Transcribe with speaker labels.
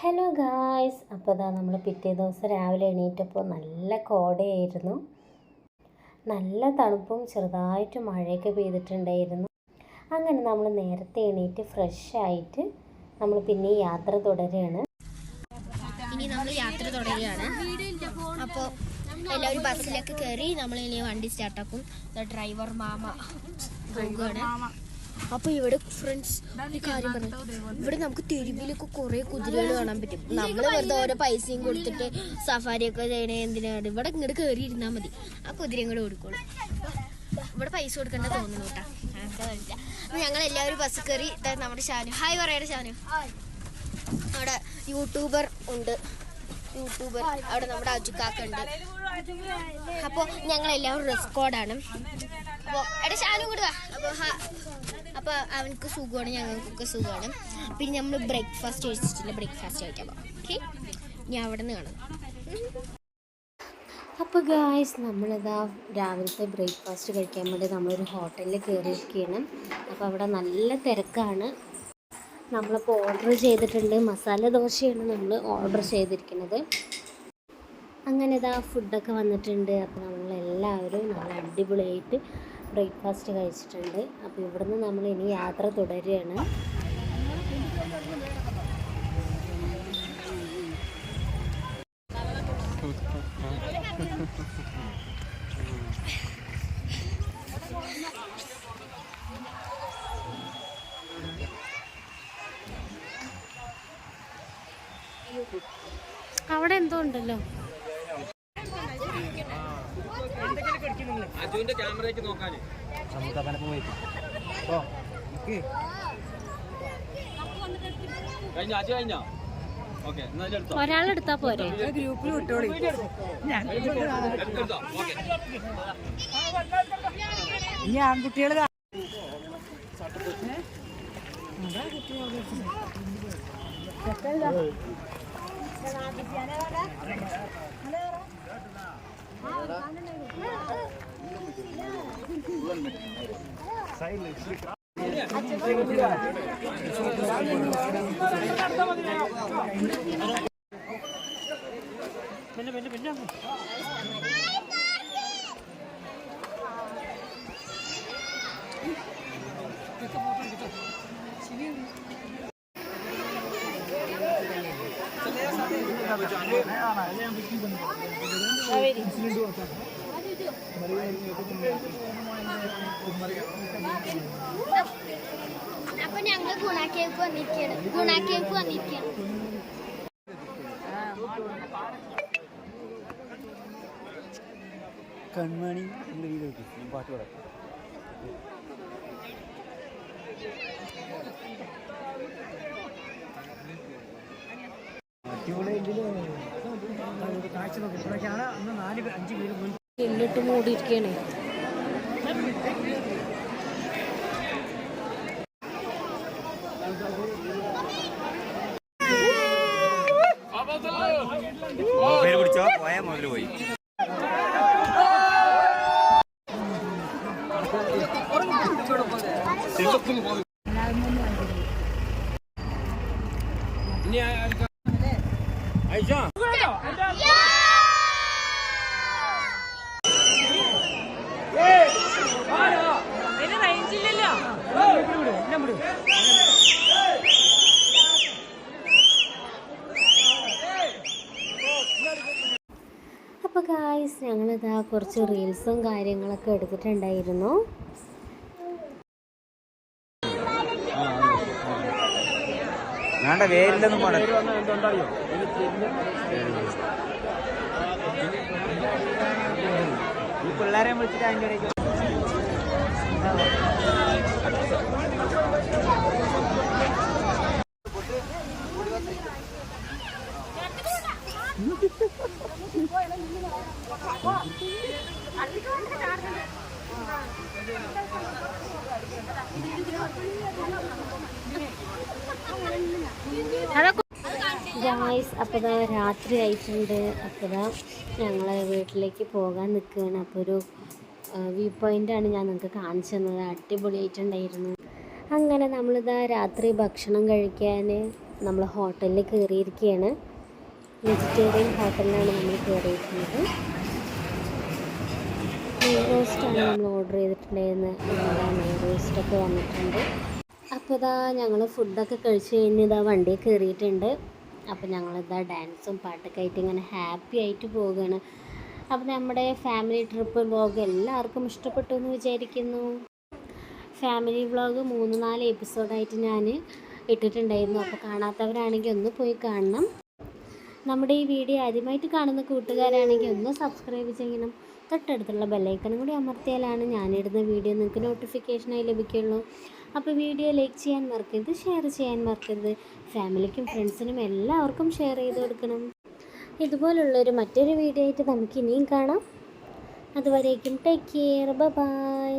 Speaker 1: Hello guys അപ്പോൾ ഇതാ നമ്മൾ പിറ്റേ ദിവസം രാവിലെ എണീറ്റപ്പോൾ നല്ല കോടയായിരുന്നു. നല്ല തണുപ്പും ചെറുതായിട്ട് മഴയൊക്കെ പെയ്തിട്ടുണ്ടായിരുന്നു. അങ്ങനെ നമ്മൾ നേരത്തെ എണീറ്റ് ഫ്രഷ് ആയിട്ട് നമ്മൾ പിന്നെ യാത്ര തുടരുകയാണ്.
Speaker 2: ഇനി നമ്മൾ യാത്ര തുടരുകയാണ്. അപ്പോൾ എല്ലാവരും ബസ്സിലൊക്കെ കയറി നമ്മൾ ഇനി വണ്ടി സ്റ്റാർട്ടാക്കും ഡ്രൈവർ മാമ പോകുകയാണ് അപ്പൊ ഇവിടെ ഫ്രണ്ട്സ് ഒരു കാര്യം പറഞ്ഞു ഇവിടെ നമുക്ക് തെരുവിലൊക്കെ കുറെ കുതിരകൾ കാണാൻ പറ്റും. നമ്മൾ വെറുതെ ഓരോ പൈസയും കൊടുത്തിട്ട് സഫാരി ഒക്കെ ചെയ്യണേ എന്തിനാണ് ഇവിടെ ഇങ്ങോട്ട് കയറി ഇരുന്നാ മതി. ആ കുതിരയും കൂടെ ഓടിക്കോളും. ഇവിടെ പൈസ കൊടുക്കണ്ട തോന്നുന്നു കേട്ടാ. ഞങ്ങൾ എല്ലാവരും ബസ് കയറി നമ്മുടെ ഷാനു. ഹായ് പറയട്ടെ ഷാനു. അവിടെ യൂട്യൂബർ ഉണ്ട്. യൂട്യൂബർ അവിടെ നമ്മുടെ അജുക്കാക്ക ഉണ്ട്. അപ്പോൾ ഞങ്ങൾ എല്ലാവരും ഡ്രസ് കോഡാണ് അപ്പോൾ എടാ ഷാനു കൊടുക്കുക അപ്പോൾ അപ്പോൾ അവനക്ക് സുഖമാണ് ഞങ്ങൾക്കൊക്കെ സുഖമാണ്. പിന്നെ നമ്മൾ ബ്രേക്ക്ഫാസ്റ്റ് കഴിച്ചിട്ടില്ല ബ്രേക്ക്ഫാസ്റ്റ് കഴിക്കാൻ ഓക്കെ ഞാൻ അവിടെ നിന്ന് കാണാം.
Speaker 1: അപ്പോൾ ഗായ്സ് നമ്മളിതാ രാവിലത്തെ ബ്രേക്ക്ഫാസ്റ്റ് കഴിക്കാൻ വേണ്ടി നമ്മളൊരു ഹോട്ടലിൽ കയറിയിരിക്കുകയാണ് അപ്പോൾ അവിടെ നല്ല തിരക്കാണ്. നമ്മളിപ്പോൾ ഓർഡർ ചെയ്തിട്ടുണ്ട്. മസാല ദോശയാണ് നമ്മൾ ഓർഡർ ചെയ്തിരിക്കുന്നത്. അങ്ങനെ ഇതാ ഫുഡൊക്കെ വന്നിട്ടുണ്ട്. അപ്പോൾ നമ്മളെല്ലാവരും നല്ല അടിപൊളിയായിട്ട് ബ്രേക്ക്ഫാസ്റ്റ് കഴിച്ചിട്ടുണ്ട്. അപ്പോൾ ഇവിടുന്ന് നമ്മൾ ഇനി യാത്ര തുടരുകയാണ്. അവിടെ എന്തോ ഉണ്ടല്ലോ?
Speaker 3: അജുവിന്റെ ക്യാമറയ്ക്ക് നോക്കാന്. കഴിഞ്ഞ? അജു കഴിഞ്ഞോ? ഓക്കെ എന്നാ എടുത്തോ.
Speaker 1: ഒരാളെടുത്താ പോരെ.
Speaker 3: എടുത്തോ. ഓക്കെ.
Speaker 4: ഇനി ആൺകുട്ടികൾ പിന്നെ പിന്നെ പിന്നെ Haveri.
Speaker 2: അപ്പൊ ഞങ്ങൾ ഗുണാക്കേക്ക് വന്നിരിക്കുകയാണ് ഗുണാക്കേക്ക് വന്നിരിക്കണം.
Speaker 4: കൺമണി എന്റെ വീട് വെക്കും പാട്ട് പാടാം. കാഴ്ച നോക്കി. ഇപ്പോഴൊക്കെയാണ് അന്ന് നാല് അഞ്ച് പേര് മുൻ
Speaker 1: എല്ലിട്ട് മൂടിയിരിക്കണേ
Speaker 4: പേര് പിടിച്ചോ? പോയാൽ മുതൽ പോയി.
Speaker 1: അപ്പോൾ ഗായ്സ് ഞങ്ങളിതാ കുറച്ച് റീൽസും കാര്യങ്ങളൊക്കെ എടുത്തിട്ടുണ്ടായിരുന്നു.
Speaker 4: ഈ പിള്ളേരെ വിളിച്ചിട്ട് അതിന്റെ ഇടയ്ക്ക്
Speaker 1: ഗായ്സ് അപ്പോൾ രാത്രി ആയിട്ടുണ്ട്. അപ്പോൾ ഇതാ ഞങ്ങൾ വീട്ടിലേക്ക് പോകാൻ നിൽക്കുകയാണ് അപ്പോൾ ഒരു വ്യൂ പോയിന്റാണ് ഞാൻ നിങ്ങൾക്ക് കാണിച്ചു തന്നത്. അടിപൊളിയായിട്ടുണ്ടായിരുന്നു. അങ്ങനെ നമ്മളിതാ രാത്രി ഭക്ഷണം കഴിക്കാൻ നമ്മൾ ഹോട്ടലിൽ കയറിയിരിക്കുകയാണ്. വെജിറ്റേറിയൻ ഹോട്ടലിലാണ് നമ്മൾ കയറിയിരിക്കുന്നത്. നെയ് റോസ്റ്റാണ് നമ്മൾ ഓർഡർ ചെയ്തിട്ടുണ്ടായിരുന്നത് നെയ് റോസ്റ്റൊക്കെ വന്നിട്ടുണ്ട്. അപ്പോൾ ഇതാ ഞങ്ങൾ ഫുഡൊക്കെ കഴിച്ച് കഴിഞ്ഞ് ഇതാ വണ്ടി കയറിയിട്ടുണ്ട് അപ്പോൾ ഞങ്ങളിതാ ഡാൻസും പാട്ടൊക്കെ ആയിട്ട് ഇങ്ങനെ ഹാപ്പി ആയിട്ട് പോവുകയാണ്. അപ്പോൾ നമ്മുടെ ഫാമിലി ട്രിപ്പ് വ്ലോഗ് എല്ലാവർക്കും ഇഷ്ടപ്പെട്ടു എന്ന് വിചാരിക്കുന്നു. ഫാമിലി വ്ളോഗ് മൂന്ന് നാല് എപ്പിസോഡായിട്ട് ഞാൻ ഇട്ടിട്ടുണ്ടായിരുന്നു. അപ്പോൾ കാണാത്തവരാണെങ്കിൽ ഒന്ന് പോയി കാണണം. നമ്മുടെ ഈ വീഡിയോ ആദ്യമായിട്ട് കാണുന്ന കൂട്ടുകാരാണെങ്കിൽ ഒന്ന് സബ്സ്ക്രൈബ് ചെയ്യണം. തൊട്ടടുത്തുള്ള ബെല്ലൈക്കണും കൂടി അമർത്തിയാലാണ് ഞാനിടുന്ന വീഡിയോ നിങ്ങൾക്ക് നോട്ടിഫിക്കേഷനായി ലഭിക്കുള്ളൂ അപ്പോൾ വീഡിയോ ലൈക്ക് ചെയ്യാൻ മറക്കരുത് ഷെയർ ചെയ്യാൻ മറക്കരുത്. ഫാമിലിക്കും ഫ്രണ്ട്സിനും എല്ലാവർക്കും ഷെയർ ചെയ്ത് കൊടുക്കണം. ഇതുപോലുള്ളൊരു മറ്റൊരു വീഡിയോ ആയിട്ട് നമുക്ക് ഇനിയും കാണാം. അതുവരേക്കും ടേക്ക് കെയർ ബൈ